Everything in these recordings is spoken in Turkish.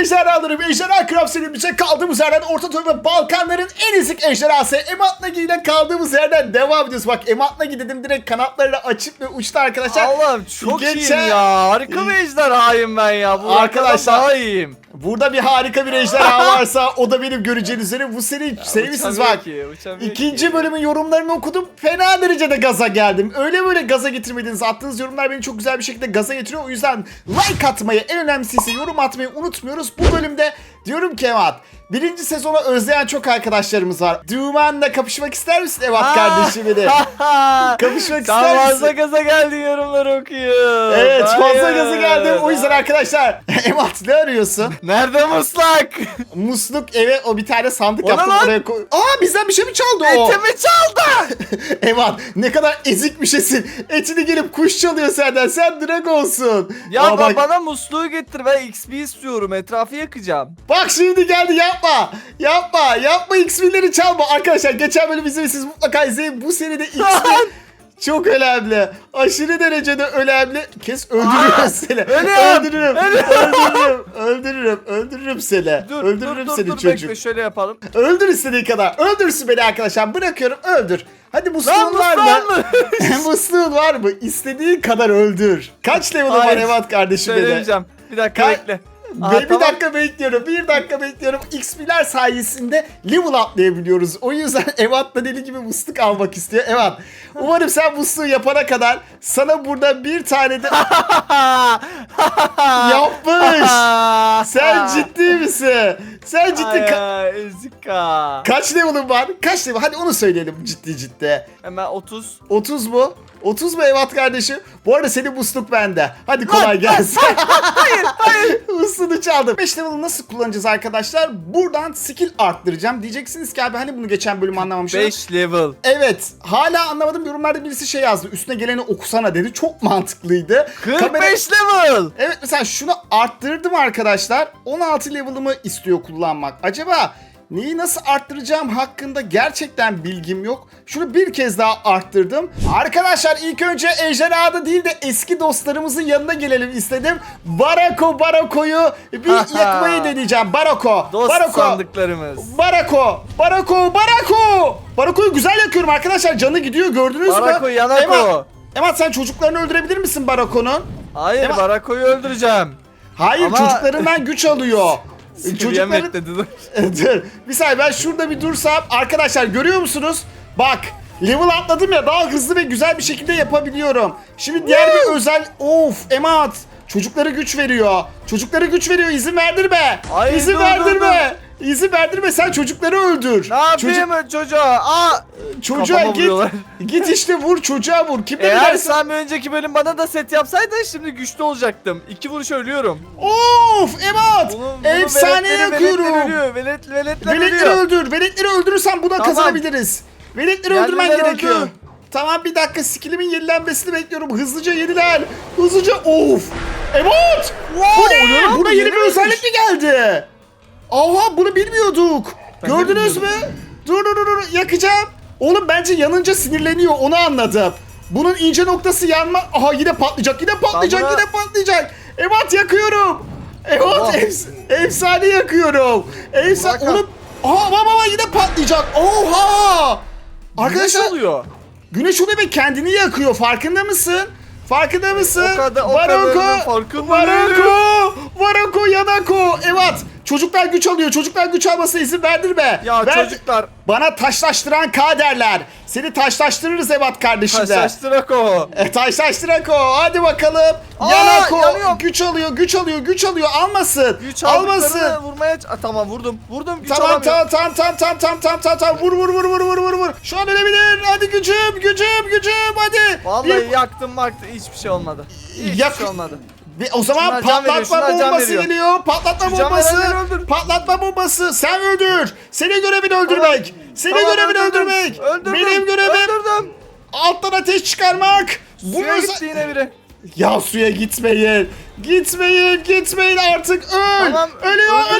ejderhaları ve ejderha craft serimize kaldığımız yerden Orta Doğu ve Balkanların en ezik ejderhası Ematnagi ile kaldığımız yerden devam ediyoruz. Bak Ematnagi dedim direkt kanatlarını açıp ve uçtu arkadaşlar. Allah'ım çok Geçen- iyiyim ya. Harika bir ejderhayım ben ya. Bu arkadaşlar daha iyiyim. Burada bir harika bir ejderha varsa o da benim göreceğiniz üzere bu seri sevmişsiniz bak. ki, İkinci ki. bölümün yorumlarını okudum. Fena derecede gaza geldim. Öyle böyle gaza getirmediniz. Attığınız yorumlar beni çok güzel bir şekilde gaza getiriyor. O yüzden like atmayı, en önemlisi ise yorum atmayı unutmuyoruz. Bu bölümde diyorum ki Evat, birinci sezonu özleyen çok arkadaşlarımız var. Duman'la kapışmak ister misin Evat kardeşim benim? Kapışmak ister Sen misin? fazla gaza geldin yorumları okuyor. Evet fazla Hayır. gaza geldim. O yüzden arkadaşlar Evat ne arıyorsun? Nerede muslak? Musluk eve o bir tane sandık O ne yaptım lan? oraya koy. Aa bizden bir şey mi çaldı o? Etimi çaldı. Evan ne kadar ezik bir şeysin. Etini gelip kuş çalıyor senden. Sen Dragon'sun. Ya Aa, ba- bak, bana musluğu getir ben XP istiyorum etrafı yakacağım. Bak şimdi geldi yapma. Yapma. Yapma XP'leri çalma. Arkadaşlar geçen bölüm izlemişsiniz mutlaka izleyin. Bu seride XP çok önemli. Aşırı derecede önemli. Kes öldürürüm seni. Öldürürüm. Öldürürüm. Öldürürüm. Öldürürüm seni. Dur öldürürüm dur seni dur çocuk. bekle şöyle yapalım. Öldür istediğin kadar. Öldürsün beni arkadaşlar. Bırakıyorum öldür. Hadi musluğun var mı? mu? musluğun var mı? İstediğin kadar öldür. Kaç level'ın var. Evat kardeşim benim? Söylemeyeceğim. Bir dakika Ka- bekle. Aa, Ve bir tamam. dakika bekliyorum. Bir dakika bekliyorum. XP'ler sayesinde level atlayabiliyoruz. O yüzden Evat da deli gibi musluk almak istiyor. Evat umarım sen musluğu yapana kadar sana burada bir tane de yapmış. Sen ciddi misin? Sen ciddi ka- Ay, ezika. Kaç level'ın var? Kaç level? Hadi onu söyleyelim ciddi ciddi. Hemen 30. 30 mu? 30 mu Evat kardeşim? Bu arada senin musluk bende. Hadi kolay gelsin. hayır hayır. Musluğunu çaldım. 5 level'ı nasıl kullanacağız arkadaşlar? Buradan skill arttıracağım. Diyeceksiniz ki abi hani bunu geçen bölüm anlamamıştım. 5 level. Evet. Hala anlamadım. Yorumlarda birisi şey yazdı. Üstüne geleni okusana dedi. Çok mantıklıydı. 45 Kamera- level. Evet mesela şunu arttırdım arkadaşlar. 16 level'ımı istiyor kullanmak. Acaba neyi nasıl arttıracağım hakkında gerçekten bilgim yok. Şunu bir kez daha arttırdım. Arkadaşlar ilk önce ejderhada değil de eski dostlarımızın yanına gelelim istedim. Barako Barako'yu bir yakmayı deneyeceğim. Barako. Dost Barako. sandıklarımız. Barako. Barako. Barako. Barako'yu güzel yakıyorum arkadaşlar. Canı gidiyor gördünüz mü? Barako, Yanako. Emat, Emat sen çocuklarını öldürebilir misin Barako'nun? Hayır Ama- Barako'yu öldüreceğim. Hayır Ama- çocuklarından güç alıyor. Çocukların... Dur. dur. Bir saniye ben şurada bir dursam. Arkadaşlar görüyor musunuz? Bak level atladım ya daha hızlı ve güzel bir şekilde yapabiliyorum. Şimdi diğer bir özel... Of Emat. Çocuklara güç veriyor. Çocuklara güç veriyor. İzin verdirme. Ay, İzin dur, dur, verdirme. İzin verdirme. Sen çocukları öldür. Ne yapayım Çocuk- çocuğa? Aa! çocuğa Kafama git. vuruyorlar. Git işte vur çocuğa vur. Kim Eğer dersin? sen bir önceki bölüm bana da set yapsaydın şimdi güçlü olacaktım. İki vuruş ölüyorum. Of bunun Efsane yakıyorum. Veletler ölüyor. Velet, veletler Veletleri ölüyor. öldür. Veletleri öldürürsen buna Tamam. kazanabiliriz. Veletleri öldürmen Yerliler gerekiyor. öldü. Tamam bir dakika skillimin yenilenmesini bekliyorum. Hızlıca yenilen. Hızlıca of. Evet. bu ne ne? Buna Bu yeni bir özellik mi geldi? Aha bunu bilmiyorduk. Ben Gördünüz mü? Dur dur dur dur yakacağım. Oğlum bence yanınca sinirleniyor onu anladım. Bunun ince noktası yanma. Aha yine patlayacak yine patlayacak Tamam. yine patlayacak. Evet yakıyorum. Evet efs- efsane yakıyorum. Efsane. Oğlum Aha baba baba yine patlayacak. Oha! Arkadaşlar Güneş oluyor. güneş oluyor ve kendini yakıyor. Farkında mısın? Farkında mısın? O kadar- o farkında Varoko, Varoko, Yanako. Evet. Çocuklar güç alıyor. Çocuklar güç almasına izin verdirme. Ya Ver- çocuklar Bana taşlaştıran K derler. Seni taşlaştırırız Evat kardeşimle. taşlaştırak o. E, taşlaştırak o. Hadi bakalım. Aa, Yanako. yanıyor. Güç alıyor, güç alıyor, güç alıyor. Almasın. Güç Almasın. vurmaya... Aa, tamam vurdum. Vurdum güç Tamam alamıyorum. tamam tamam tamam tamam tamam tamam tamam vur vur vur vur vur vur vur şu an ölebilir hadi gücüm gücüm gücüm hadi Vallahi Bir- yaktım baktı hiçbir şey olmadı. Hiçbir Yak- şey olmadı. Bir- o zaman Şunlar can veriyor, patlatma şunlar can bombası veriyor. geliyor patlatma Şu can bombası verenleri öldür. patlatma bombası sen öldür senin görevin öldürmek senin Tamam, görevin öldürdüm. öldürmek Öldürdüm. benim görevim Öldürdüm. alttan ateş çıkarmak Suya Bunu- gitti yine biri. ya suya gitmeyin. Gitmeyin, gitmeyin artık. Öl. Tamam, Ölüyor, öldüler,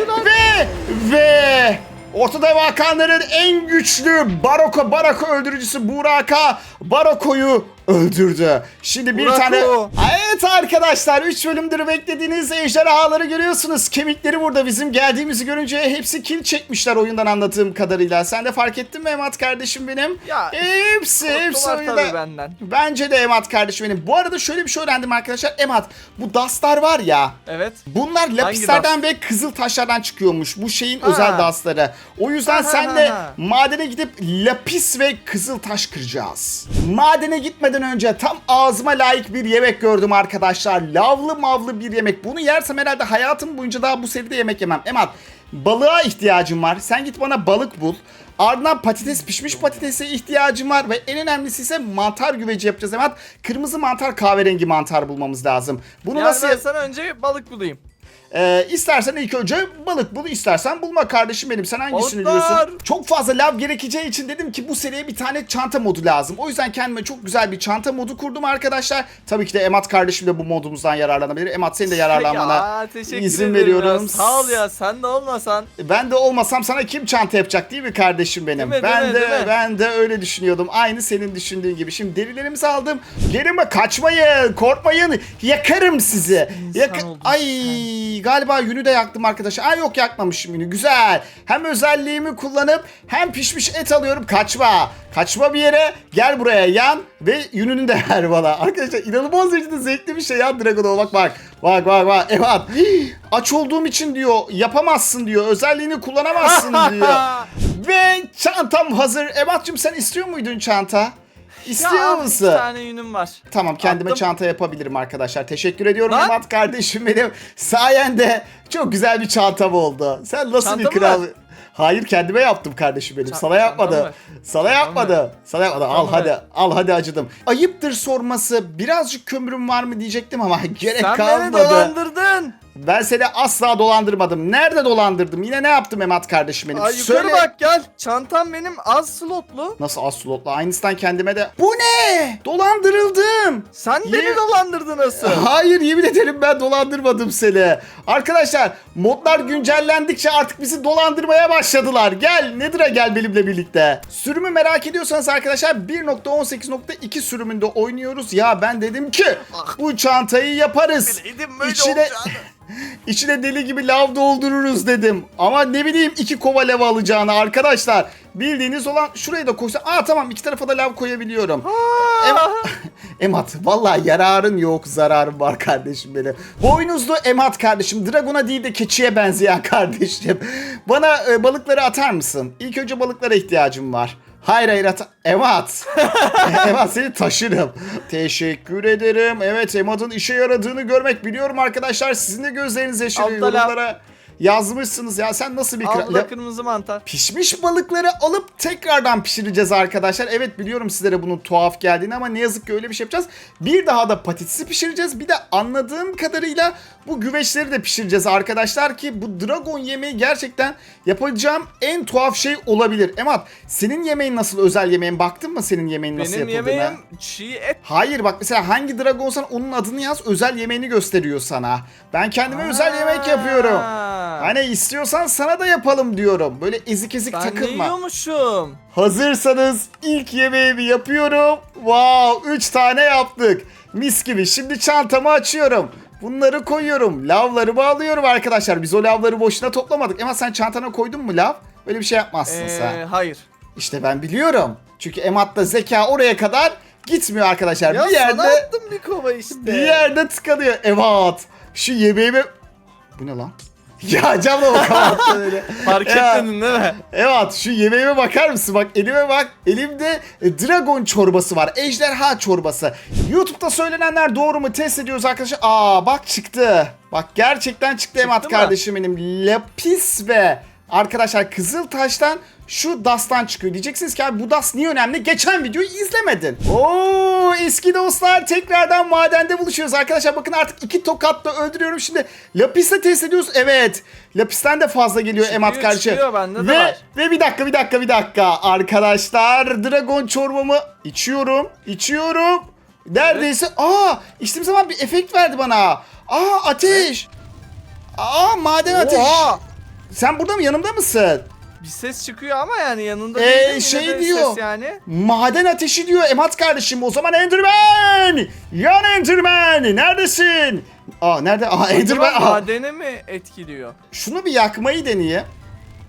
ölüyor ve öldüler. ve ve Ortada Balkanların en güçlü Baroko Barako öldürücüsü Buraka Barako'yu öldürdü. Şimdi bir Burako. tane... Evet arkadaşlar 3 bölümdür beklediğiniz ejderhaları görüyorsunuz. Kemikleri burada bizim geldiğimizi görünce hepsi kill çekmişler oyundan anladığım kadarıyla. Sen de fark ettin mi Emat kardeşim benim? Ya, hepsi hepsi oyunda. benden. Bence de Emat kardeşim benim. Bu arada şöyle bir şey öğrendim arkadaşlar. Emat bu dastlar var ya. Evet. Bunlar lapislerden ve kızıl taşlardan çıkıyormuş. Bu şeyin Ha. özel dastları. O yüzden Ha, sen ha, de ha. madene gidip lapis ve kızıl taş kıracağız. Madene gitmeden önce tam ağzıma layık bir yemek gördüm arkadaşlar. Lavlı mavlı bir yemek. Bunu yersem herhalde hayatım boyunca daha bu seride yemek yemem. Emat balığa ihtiyacım var. Sen git bana balık bul. Ardından patates pişmiş patatese ihtiyacım var ve en önemlisi ise mantar güveci yapacağız Emat. Kırmızı mantar kahverengi mantar bulmamız lazım. Bunu Yani nasıl ben sana önce balık bulayım. Ee, istersen ilk önce balık bul, istersen bulma kardeşim benim. Sen hangisini Balıklar. diyorsun? Çok fazla lav gerekeceği için dedim ki bu seriye bir tane çanta modu lazım. O yüzden kendime çok güzel bir çanta modu kurdum arkadaşlar. Tabii ki de Emat kardeşim de bu modumuzdan yararlanabilir. Emat senin de yararlanmana ya, izin veriyorum. ya. Sağ ol ya sen de olmasan. Ben de olmasam sana kim çanta yapacak değil mi kardeşim benim? Değil mi, ben değil mi, de değil mi? ben de öyle düşünüyordum. Aynı senin düşündüğün gibi. Şimdi derilerimizi aldım. Gelin kaçmayın, korkmayın. Yakarım sizi. Yaka- oldun Ay galiba yünü de yaktım arkadaşlar. Ay yok yakmamışım yünü. Güzel. Hem özelliğimi kullanıp hem pişmiş et alıyorum. Kaçma. Kaçma bir yere. Gel buraya yan ve yününü de ver bana. Arkadaşlar inanılmaz derecede zevkli bir şey ya Dragon olmak. Bak bak bak bak. Evet. Aç olduğum için diyor yapamazsın diyor. Özelliğini kullanamazsın diyor. Ve çantam hazır. Ebat'cığım sen istiyor muydun çanta? İstiyor ya, musun? Bir tane yünüm var. Tamam kendime Attım. çanta yapabilirim arkadaşlar. Teşekkür ediyorum Lan. Kardeşim benim. Sayende çok güzel bir çantam oldu. Sen nasıl Çanta bir mı kral... var? Hayır kendime yaptım kardeşim benim. Ça- Sana yapmadı. mı? Sana yapmadı. Sana yapmadı. Al mı hadi. Al hadi acıdım. Ayıptır sorması. Birazcık kömürüm var mı diyecektim ama gerek sen kalmadı. beni dolandırdın. Ben seni asla dolandırmadım. Nerede dolandırdım? Yine ne yaptım Emat kardeşim benim? Ay yukarı bak gel. Çantam benim az slotlu. Nasıl az slotlu? Aynısından kendime de... Bu ne? Dolandırıldım. Sen Ye- beni dolandırdın nasıl? Hayır yemin ederim ben dolandırmadım seni. Arkadaşlar modlar güncellendikçe artık bizi dolandırmaya başladılar. Gel Nedir'a gel benimle birlikte. Sürümü merak ediyorsanız arkadaşlar 1.18.2 sürümünde oynuyoruz. Ya ben dedim ki bu çantayı yaparız. Bileydim böyle İçine, olacağını. içine deli gibi lav doldururuz dedim. Ama ne bileyim iki kova lav alacağını arkadaşlar. Bildiğiniz olan şurayı da koysa. Aa tamam iki tarafa da lav koyabiliyorum. Em- Emat vallahi yararın yok zararın var kardeşim benim. Boynuzlu Emat kardeşim. Dragon'a değil de keçiye benzeyen kardeşim. Bana e, balıkları atar mısın? İlk önce balıklara ihtiyacım var. Hayır hayır at Emat. Emat seni taşırım. Teşekkür ederim. Evet Emat'ın işe yaradığını görmek biliyorum arkadaşlar. Sizin de gözleriniz yaşarıyor. Yorumlara yazmışsınız ya. Sen nasıl bir da kırmızı mantar. Pişmiş balıkları alıp tekrardan pişireceğiz arkadaşlar. Evet biliyorum sizlere bunun tuhaf geldiğini ama ne yazık ki öyle bir şey yapacağız. Bir daha da patatesi pişireceğiz. Bir de anladığım kadarıyla bu güveçleri de pişireceğiz arkadaşlar ki bu dragon yemeği gerçekten yapacağım en tuhaf şey olabilir. Emat senin yemeğin nasıl özel yemeğin? Baktın mı senin yemeğin nasıl Benim yapıldığına? yemeğim çiğ et. Hayır bak mesela hangi dragonsan onun adını yaz özel yemeğini gösteriyor sana. Ben kendime özel yemek yapıyorum. Aa, Hani istiyorsan sana da yapalım diyorum. Böyle ezik ezik ben takılma. ne yiyormuşum? Hazırsanız ilk yemeğimi yapıyorum. Wow 3 tane yaptık. Mis gibi. Şimdi çantamı açıyorum. Bunları koyuyorum. Lavları bağlıyorum arkadaşlar. Biz o lavları boşuna toplamadık. Ama sen çantana koydun mu lav? Böyle bir şey yapmazsın Ee, sen. hayır. İşte ben biliyorum. Çünkü Emat'ta zeka oraya kadar gitmiyor arkadaşlar. Ya bir yerde sana attım bir kova işte. bir yerde tıkanıyor. Evet. Şu yemeğimi... Bu ne lan? Ya camla bakamam öyle. Fark Ya. etmedin değil mi? Evet şu yemeğime bakar mısın? Bak elime bak. Elimde e, dragon çorbası var. Ejderha çorbası. YouTube'da söylenenler doğru mu test ediyoruz arkadaşlar. Aa bak çıktı. Bak gerçekten çıktı Emat mı? kardeşim benim. Lapis ve arkadaşlar Kızıltaş'tan şu dastan çıkıyor. Diyeceksiniz ki abi bu das niye önemli? Geçen videoyu izlemedin. Oo eski dostlar tekrardan madende buluşuyoruz arkadaşlar. Bakın artık iki tokatla öldürüyorum. Şimdi Lapis'le test ediyoruz. Evet. Lapis'ten de fazla geliyor Emat Çıkıyor, karşı. çıkıyor, bende de Ve, var. ve bir dakika bir dakika bir dakika. Arkadaşlar dragon çorbamı içiyorum. içiyorum. Neredeyse aa içtiğim zaman bir efekt verdi bana. Aa ateş. Aa maden ateş. Oha! Sen burada mı yanımda mısın? Bir ses çıkıyor ama yani yanında Ee, değil de yine şey de diyor. Ses yani. Maden ateşi diyor Emat kardeşim. O zaman Enderman! Yan Enderman! Neredesin? Aa nerede? Aa Enderman. Aa, madeni mi etkiliyor? şunu bir yakmayı deneyeyim.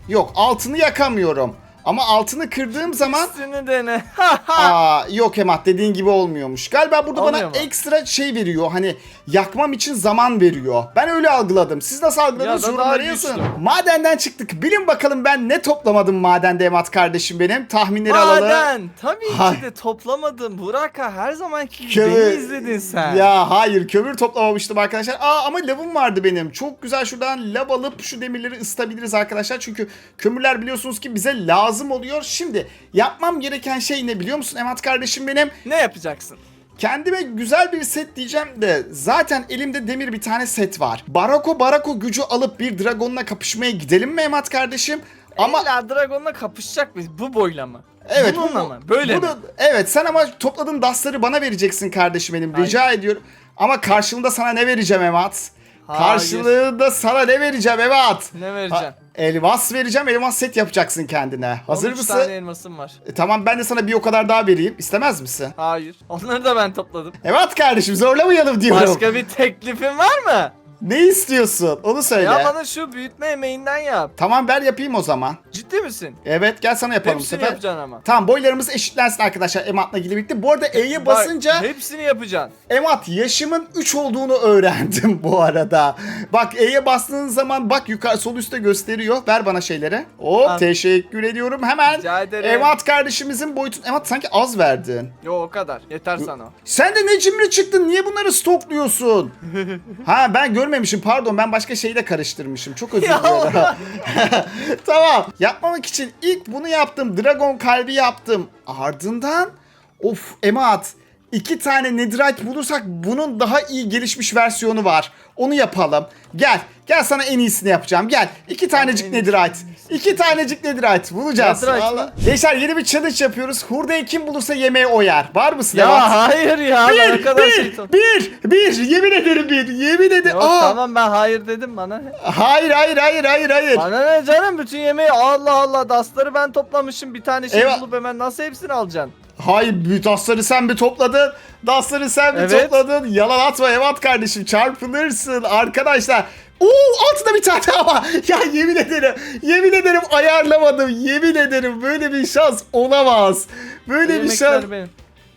Yok altını yakamıyorum. Ama altını kırdığım zaman Üstünü dene. Aa yok Emat dediğin gibi olmuyormuş. Galiba burada bana Olmuyor mu? ekstra şey veriyor. Hani yakmam için zaman veriyor. Ben öyle algıladım. Siz nasıl algıladınız? Ya da Yorumlara yazın. güçlü. Madenden çıktık. Bilin bakalım ben ne toplamadım madende Emat kardeşim benim. Tahminleri alalım. Maden. Tabii Hay. ki de toplamadım. Burak'a her zamanki gibi Kömür- beni izledin sen. Ya hayır kömür toplamamıştım arkadaşlar. Aa ama lavım vardı benim. Çok güzel şuradan lav alıp şu demirleri ısıtabiliriz arkadaşlar. Çünkü kömürler biliyorsunuz ki bize lazım oluyor. Şimdi yapmam gereken şey ne biliyor musun Emat kardeşim benim? Ne yapacaksın? Kendime güzel bir set diyeceğim de zaten elimde demir bir tane set var. Barako Barako gücü alıp bir dragonla kapışmaya gidelim mi Emat kardeşim? Ama İlla Dragon'la kapışacak mıyız? Bu boyla mı? evet Bununla bu- mı? Böyle bunu- mi? Evet sen ama topladığın dasları bana vereceksin kardeşim benim. Rica ediyorum. Ama karşılığında sana ne vereceğim Emat? Hayır. Karşılığında sana ne vereceğim Emat? Ne vereceksin? Ha, elmas vereceğim. Elmas set yapacaksın kendine. Hazır 13 mısın? tane elmasım var. E, tamam ben de sana bir o kadar daha vereyim. İstemez misin? Hayır. Onları da ben topladım. Evet kardeşim zorlamayalım diyorum. Başka bir teklifin var mı? Ne istiyorsun? Onu söyle. Ya bana şu büyütme yemeğinden yap. Tamam ver yapayım o zaman. Ciddi misin? Evet gel sana yapalım bu Hepsini sefer. yapacaksın ama. Tamam boylarımız eşitlensin arkadaşlar Emat'la ilgili birlikte. Bu arada E'ye basınca Bak, hepsini yapacaksın. Emat yaşımın 3 olduğunu öğrendim bu arada. Bak E'ye bastığın zaman bak yukarı sol üstte gösteriyor. Ver bana şeyleri. Hop Al. teşekkür ediyorum. Hemen Rica ederim. Emat kardeşimizin boyutun. Emat sanki az verdin. Yo o kadar. Yeter sana. Sen de ne cimri çıktın? Niye bunları stokluyorsun? ha ben görmemişim pardon ben başka şeyi de karıştırmışım. Çok özür dilerim. tamam. Yapmamak için ilk bunu yaptım. Dragon kalbi yaptım. Ardından of Emat iki tane netherite bulursak bunun daha iyi gelişmiş versiyonu var. Onu yapalım. Gel. Gel sana en iyisini yapacağım. Gel. İki tanecik netherite. İki tanecik netherite bulacağız. Netherite Vallahi. Gençler yeni bir challenge yapıyoruz. Hurdayı kim bulursa yemeği o yer. Var mısın Ya Emat? hayır ya. Bir, ne kadar şey bir, bir, bir, yemin ederim bir, yemin ederim. Yok Aa, tamam ben hayır dedim bana. ne? Hayır, hayır, hayır, hayır, hayır. Bana ne canım bütün yemeği Allah Allah dasları ben toplamışım bir tane şey Eyvah. bulup hemen nasıl hepsini alacaksın? Hayır, bir dasları sen mi topladın? Dasları sen mi Evet. topladın? Yalan atma Evat kardeşim, çarpılırsın arkadaşlar. Oo altında bir tane ama ya yemin ederim yemin ederim ayarlamadım yemin ederim böyle bir şans olamaz böyle bir şans benim.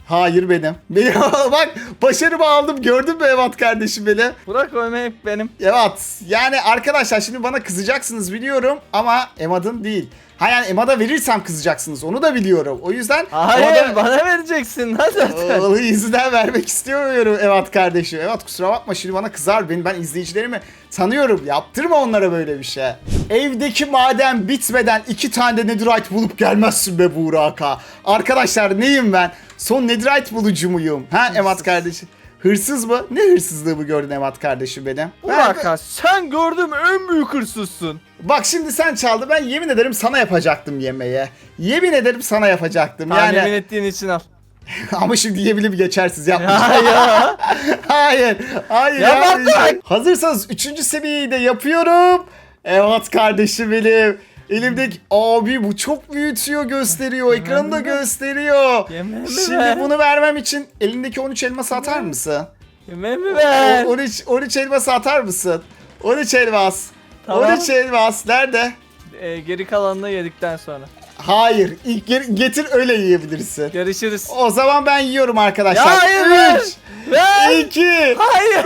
Hayır benim benim bak başarımı aldım gördün mü Evat kardeşim beni Bırak o yemek benim. Evet. Yani arkadaşlar şimdi bana kızacaksınız biliyorum ama Emad'ın değil. Ha yani Emad'a verirsem kızacaksınız onu da biliyorum. O yüzden Hayır Emad'a- bana vereceksin lan zaten. Onu yüzünden vermek istemiyorum Evat kardeşim. Evet kusura bakma şimdi bana kızar. Ben, ben izleyicilerimi tanıyorum. Yaptırma onlara böyle bir şey. Evdeki maden bitmeden iki tane de netherite bulup gelmezsin be Burak'a. Arkadaşlar neyim ben? Son netherite bulucu muyum? Ha Evat kardeşim? Hırsız mı? Ne hırsızlığımı gördün Evat kardeşim benim? Ben- Burak'a sen gördüğüm en büyük hırsızsın. Bak şimdi sen çaldı. Ben yemin ederim sana yapacaktım yemeğe. Yemin ederim sana yapacaktım. Yani... Yani yemin ettiğin için al. ama şimdi yiyebilir geçersiz yapma. Ya ya. hayır. Hayır. Ya bak! Hazırsanız 3. seviyeyi de yapıyorum. Evet kardeşim benim. Elimdeki abi bu çok büyütüyor gösteriyor. Ekranı da gösteriyor. Yemeğimi Şimdi ver. bunu vermem için elindeki 13 elması atar mısın? Yemeğimi ver. O- 13 13 elması atar mısın? 13 elmas. Tamam. 13 elmas nerede? Ee, geri kalanını yedikten sonra. Hayır. ilk ge- getir öyle yiyebilirsin. Görüşürüz. O zaman ben yiyorum arkadaşlar. Ya hayır, ver. 3, Ver. 2, Hayır.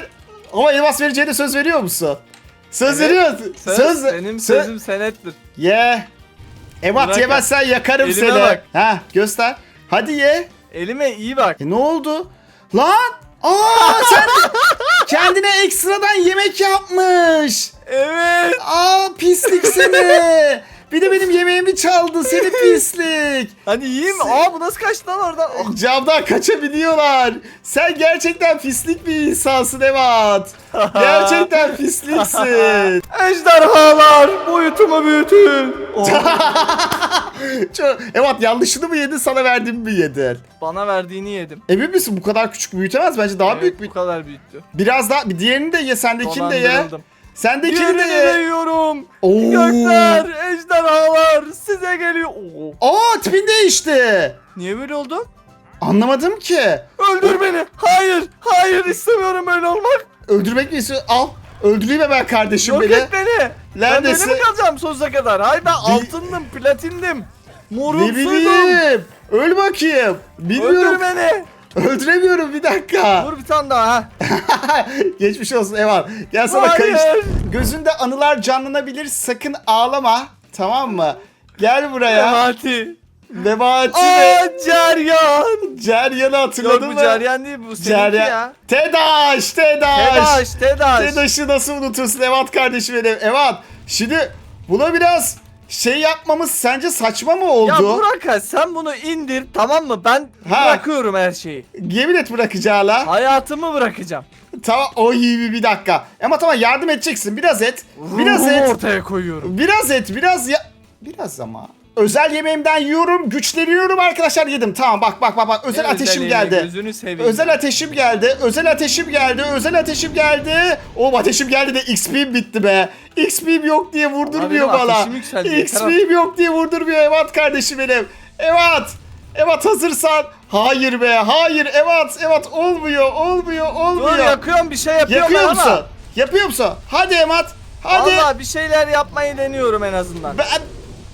1. Ama elmas vereceğine söz veriyor musun? Söz Evet. veriyorsun. Söz, benim söz- sözüm senettir. Ye. Evat Bırak yemezsen yakarım Elime seni. bak. Ha göster. Hadi ye. Elime iyi bak. E ne oldu? Lan! Aa sen kendine ekstradan yemek yapmış. Evet. Aa pislik seni. Bir de benim yemeğimi çaldı seni pislik. Hadi yiyeyim. Aa bu nasıl kaçtı lan oradan? Oh. Camdan kaçabiliyorlar. Sen gerçekten pislik bir insansın Evat. Gerçekten pisliksin. Ejderhalar boyutumu büyütün. Oh. Çok- Evat yanlışını mı yedin sana verdiğimi mi yedin? Bana verdiğini yedim. Emin misin bu kadar küçük büyütemez bence daha Evet, büyük bir... Bu kadar büyüttü. Biraz daha bir diğerini de ye sendekini de ye. Dolandırıldım. Sendekini de. veriyorum. Oo. Gökler, ejderhalar size geliyor. Oo. Aa tipin değişti. Niye böyle oldun? Anlamadım ki. Öldür beni. Hayır, hayır istemiyorum böyle olmak. Öldürmek mi istiyorsun? Al. Öldüreyim hemen kardeşim Yok beni. et beni. Ben Neredesin? böyle mi kalacağım sonsuza kadar? Hayır ben altındım, platindim. Ne Morumsuydum. bileyim. Öl bakayım. Bilmiyorum. Öldür beni. Öldüremiyorum bir dakika. Vur bir tane daha. ha. Geçmiş olsun Evan. Gel sana Hayır. kayış. Gözünde anılar canlanabilir. Sakın ağlama. Tamam mı? Gel buraya. Memati. Nebati Aa ve Ceryan. Ceryan'ı Yok hatırladın bu mı? Ceryan değil bu seninki Ceryan. ya. Tedaş, Tedaş. Tedaş, Tedaş. Tedaş'ı nasıl unutursun Evat kardeşim benim? Evat. Şimdi buna biraz şey yapmamız sence saçma mı oldu? Ya Burak ha, sen bunu indir tamam mı? Ben Ha. bırakıyorum her şeyi. Yemin et bırakacağına. Hayatımı bırakacağım. Tamam o iyi bir, bir dakika. Ama tamam yardım edeceksin. Biraz et. Biraz Ruhumu et. ortaya koyuyorum. Biraz et. Biraz ya... Biraz ama. Özel yemeğimden yiyorum. Güçleniyorum arkadaşlar. Yedim. Tamam bak bak bak. bak. Özel Ne ateşim özelliğini, geldi. Gözünü seveyim. Özel ateşim geldi. Özel ateşim geldi. Özel ateşim geldi. Oğlum ateşim geldi de XP'm bitti be. XP'm yok diye vurdurmuyor benim bana. ateşim yükseldi, yeter XP'm yok diye vurdurmuyor Evat kardeşim benim. Evat. Evat hazırsan. Hayır be. Hayır Evat. Evat olmuyor. Olmuyor. Olmuyor. Dur yakıyorum bir şey yapıyorum Yapıyor ben musun? Yapıyor musun? Hadi Emat. Hadi. Valla bir şeyler yapmayı deniyorum en azından. Ben,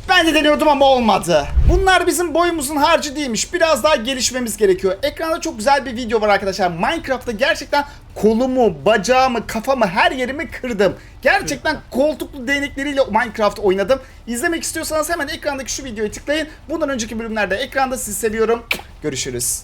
ben de deniyordum ama olmadı. Bunlar bizim boyumuzun harcı değilmiş. Biraz daha gelişmemiz gerekiyor. Ekranda çok güzel bir video var arkadaşlar. Minecraft'ta gerçekten kolumu, bacağımı, kafamı, her yerimi kırdım. Gerçekten koltuklu değnekleriyle Minecraft oynadım. İzlemek istiyorsanız hemen ekrandaki şu videoyu tıklayın. Bundan önceki bölümlerde ekranda sizi seviyorum. Görüşürüz.